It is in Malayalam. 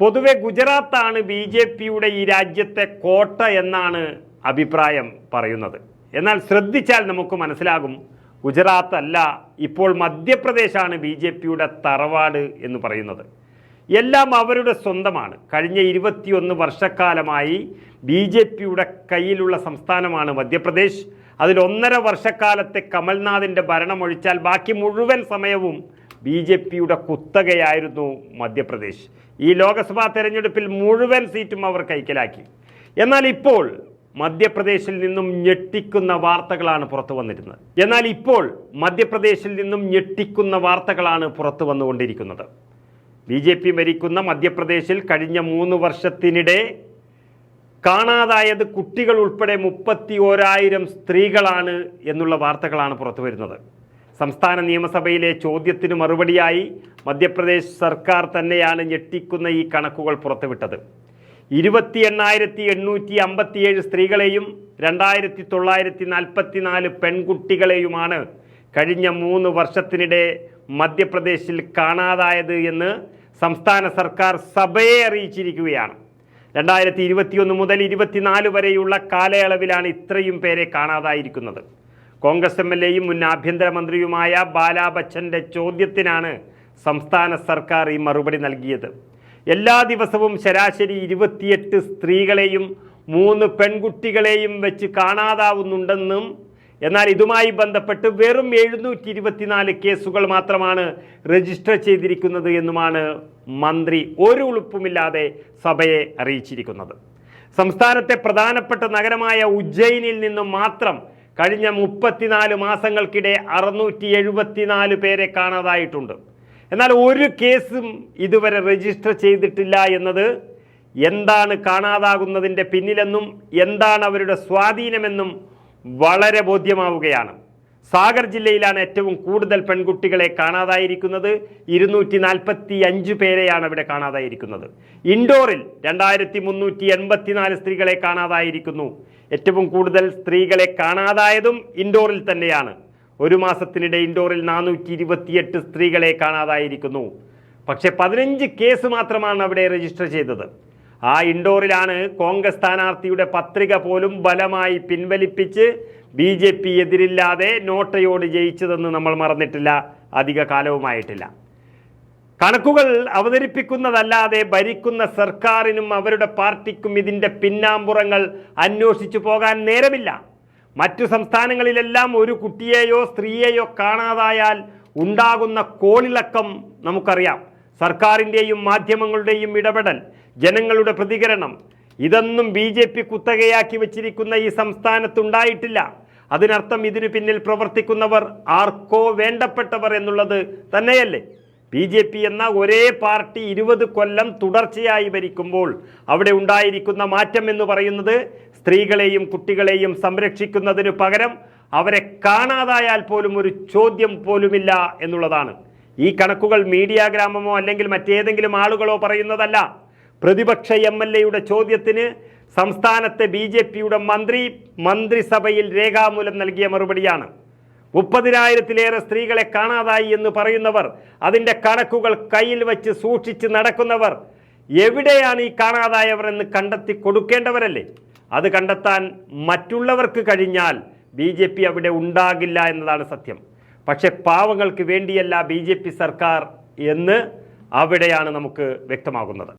പൊതുവെ ഗുജറാത്താണ് ബി ജെ പിയുടെ ഈ രാജ്യത്തെ കോട്ട എന്നാണ് അഭിപ്രായം പറയുന്നത്. എന്നാൽ ശ്രദ്ധിച്ചാൽ നമുക്ക് മനസ്സിലാകും ഗുജറാത്ത് അല്ല ഇപ്പോൾ മധ്യപ്രദേശാണ് ബി ജെ പിയുടെ തറവാട് എന്ന് പറയുന്നത്. എല്ലാം അവരുടെ സ്വന്തമാണ്. കഴിഞ്ഞ ഇരുപത്തിയൊന്ന് വർഷക്കാലമായി ബി ജെ പിയുടെ കയ്യിലുള്ള സംസ്ഥാനമാണ് മധ്യപ്രദേശ്. അതിൽ ഒന്നര വർഷക്കാലത്തെ കമൽനാഥിന്റെ ഭരണമൊഴിച്ചാൽ ബാക്കി മുഴുവൻ സമയവും ബി ജെ പിയുടെ കുത്തകയായിരുന്നു മധ്യപ്രദേശ്. ഈ ലോക്സഭാ തെരഞ്ഞെടുപ്പിൽ മുഴുവൻ സീറ്റും അവർ കൈക്കലാക്കി. എന്നാൽ ഇപ്പോൾ മധ്യപ്രദേശിൽ നിന്നും ഞെട്ടിക്കുന്ന വാർത്തകളാണ് പുറത്തു വന്നിരുന്നത്. എന്നാൽ ഇപ്പോൾ മധ്യപ്രദേശിൽ നിന്നും ഞെട്ടിക്കുന്ന വാർത്തകളാണ് പുറത്തു വന്നുകൊണ്ടിരിക്കുന്നത്. ബി ജെ പി ഭരിക്കുന്ന മധ്യപ്രദേശിൽ കഴിഞ്ഞ മൂന്ന് വർഷത്തിനിടെ കാണാതായത് കുട്ടികൾ ഉൾപ്പെടെ മുപ്പത്തി ഓരായിരം സ്ത്രീകളാണ് എന്നുള്ള വാർത്തകളാണ് പുറത്തു വരുന്നത്. സംസ്ഥാന നിയമസഭയിലെ ചോദ്യത്തിന് മറുപടിയായി മധ്യപ്രദേശ് സർക്കാർ തന്നെയാണ് ഞെട്ടിക്കുന്ന ഈ കണക്കുകൾ പുറത്തുവിട്ടത്. ഇരുപത്തി എണ്ണായിരത്തി എണ്ണൂറ്റി അമ്പത്തിയേഴ് സ്ത്രീകളെയും രണ്ടായിരത്തി തൊള്ളായിരത്തി നാൽപ്പത്തി നാല് പെൺകുട്ടികളെയുമാണ് കഴിഞ്ഞ മൂന്ന് വർഷത്തിനിടെ മധ്യപ്രദേശിൽ കാണാതായത് എന്ന് സംസ്ഥാന സർക്കാർ സഭയെ അറിയിച്ചിരിക്കുകയാണ്. രണ്ടായിരത്തി ഇരുപത്തിയൊന്ന് മുതൽ ഇരുപത്തിനാല് വരെയുള്ള കാലയളവിലാണ് ഇത്രയും പേരെ കാണാതായിരിക്കുന്നത്. കോൺഗ്രസ് എം എൽ എയും മുൻ ആഭ്യന്തരമന്ത്രിയുമായ ബാലാ ബച്ചന്റെ ചോദ്യത്തിനാണ് സംസ്ഥാന സർക്കാർ ഈ മറുപടി നൽകിയത്. എല്ലാ ദിവസവും ശരാശരി ഇരുപത്തിയെട്ട് സ്ത്രീകളെയും മൂന്ന് പെൺകുട്ടികളെയും വെച്ച് കാണാതാവുന്നുണ്ടെന്നും എന്നാൽ ഇതുമായി ബന്ധപ്പെട്ട് വെറും എഴുന്നൂറ്റി ഇരുപത്തിനാല് കേസുകൾ മാത്രമാണ് രജിസ്റ്റർ ചെയ്തിരിക്കുന്നത് എന്നുമാണ് മന്ത്രി ഒരു ഉളുപ്പുമില്ലാതെ സഭയെ അറിയിച്ചിരിക്കുന്നത്. സംസ്ഥാനത്തെ പ്രധാനപ്പെട്ട നഗരമായ ഉജ്ജയിനിൽ നിന്നും മാത്രം കഴിഞ്ഞ മുപ്പത്തിനാല് മാസങ്ങൾക്കിടെ അറുന്നൂറ്റി എഴുപത്തിനാല് പേരെ കാണാതായിട്ടുണ്ട്. എന്നാൽ ഒരു കേസും ഇതുവരെ രജിസ്റ്റർ ചെയ്തിട്ടില്ല എന്നത് എന്താണ് കാണാതാകുന്നതിന്റെ പിന്നിലെന്നും എന്താണ് അവരുടെ സ്വാധീനമെന്നും വളരെ ബോധ്യമാവുകയാണ്. സാഗർ ജില്ലയിലാണ് ഏറ്റവും കൂടുതൽ പെൺകുട്ടികളെ കാണാതായിരിക്കുന്നത്. ഇരുന്നൂറ്റി നാൽപ്പത്തി അഞ്ച് പേരെയാണ് അവിടെ കാണാതായിരിക്കുന്നത്. ഇൻഡോറിൽ രണ്ടായിരത്തി മുന്നൂറ്റി എൺപത്തിനാല് സ്ത്രീകളെ കാണാതായിരിക്കുന്നു. ഏറ്റവും കൂടുതൽ സ്ത്രീകളെ കാണാതായതും ഇൻഡോറിൽ തന്നെയാണ്. ഒരു മാസത്തിനിടെ ഇൻഡോറിൽ നാനൂറ്റി ഇരുപത്തിയെട്ട് സ്ത്രീകളെ കാണാതായിരിക്കുന്നു. പക്ഷേ പതിനഞ്ച് കേസ് മാത്രമാണ് അവിടെ രജിസ്റ്റർ ചെയ്തത്. ആ ഇൻഡോറിലാണ് കോൺഗ്രസ് സ്ഥാനാർത്ഥിയുടെ പത്രിക പോലും ബലമായി പിൻവലിപ്പിച്ച് ബി ജെ പി എതിരില്ലാതെ നോട്ടയോട് ജയിച്ചതെന്ന് നമ്മൾ മറന്നിട്ടില്ല. അധിക കാലവുമായിട്ടില്ല. കണക്കുകൾ അവതരിപ്പിക്കുന്നതല്ലാതെ ഭരിക്കുന്ന സർക്കാരിനും അവരുടെ പാർട്ടിക്കും ഇതിന്റെ പിന്നാമ്പുറങ്ങൾ അന്വേഷിച്ചു പോകാൻ നേരമില്ല. മറ്റു സംസ്ഥാനങ്ങളിലെല്ലാം ഒരു കുട്ടിയെയോ സ്ത്രീയെയോ കാണാതായാൽ ഉണ്ടാകുന്ന കോളിളക്കം നമുക്കറിയാം. സർക്കാരിന്റെയും മാധ്യമങ്ങളുടെയും ഇടപെടൽ ജനങ്ങളുടെ പ്രതികരണം ഇതൊന്നും ബി ജെ പി കുത്തകയാക്കി വച്ചിരിക്കുന്ന ഈ സംസ്ഥാനത്തുണ്ടായിട്ടില്ല. അതിനർത്ഥം ഇതിനു പിന്നിൽ പ്രവർത്തിക്കുന്നവർ ആർക്കോ വേണ്ടപ്പെട്ടവർ എന്നുള്ളത് തന്നെയല്ലേ? ബി ജെ പി എന്ന ഒരേ പാർട്ടി ഇരുപത് കൊല്ലം തുടർച്ചയായി ഭരിക്കുമ്പോൾ അവിടെ ഉണ്ടായിരിക്കുന്ന മാറ്റം എന്ന് പറയുന്നത് സ്ത്രീകളെയും കുട്ടികളെയും സംരക്ഷിക്കുന്നതിനു പകരം അവരെ കാണാതായാൽ പോലും ഒരു ചോദ്യം പോലുമില്ല എന്നുള്ളതാണ്. ഈ കണക്കുകൾ മീഡിയ ഗ്രാമമോ അല്ലെങ്കിൽ മറ്റേതെങ്കിലും ആളുകളോ പറയുന്നതല്ല. പ്രതിപക്ഷ എം എൽ എയുടെ ചോദ്യത്തിന് സംസ്ഥാനത്തെ ബി ജെ പിയുടെ മന്ത്രി മന്ത്രിസഭയിൽ രേഖാമൂലം നൽകിയ മറുപടിയാണ്. മുപ്പതിനായിരത്തിലേറെ സ്ത്രീകളെ കാണാതായി എന്ന് പറയുന്നവർ അതിന്റെ കണക്കുകൾ കയ്യിൽ വച്ച് സൂക്ഷിച്ച് നടക്കുന്നവർ എവിടെയാണ് ഈ കാണാതായവർ എന്ന് കണ്ടെത്തി കൊടുക്കേണ്ടവരല്ലേ? അത് കണ്ടെത്താൻ മറ്റുള്ളവർക്ക് കഴിഞ്ഞാൽ ബി ജെ പി അവിടെ ഉണ്ടാകില്ല എന്നതാണ് സത്യം. പക്ഷേ പാവങ്ങൾക്ക് വേണ്ടിയല്ല ബി സർക്കാർ എന്ന് അവിടെയാണ് നമുക്ക് വ്യക്തമാകുന്നത്.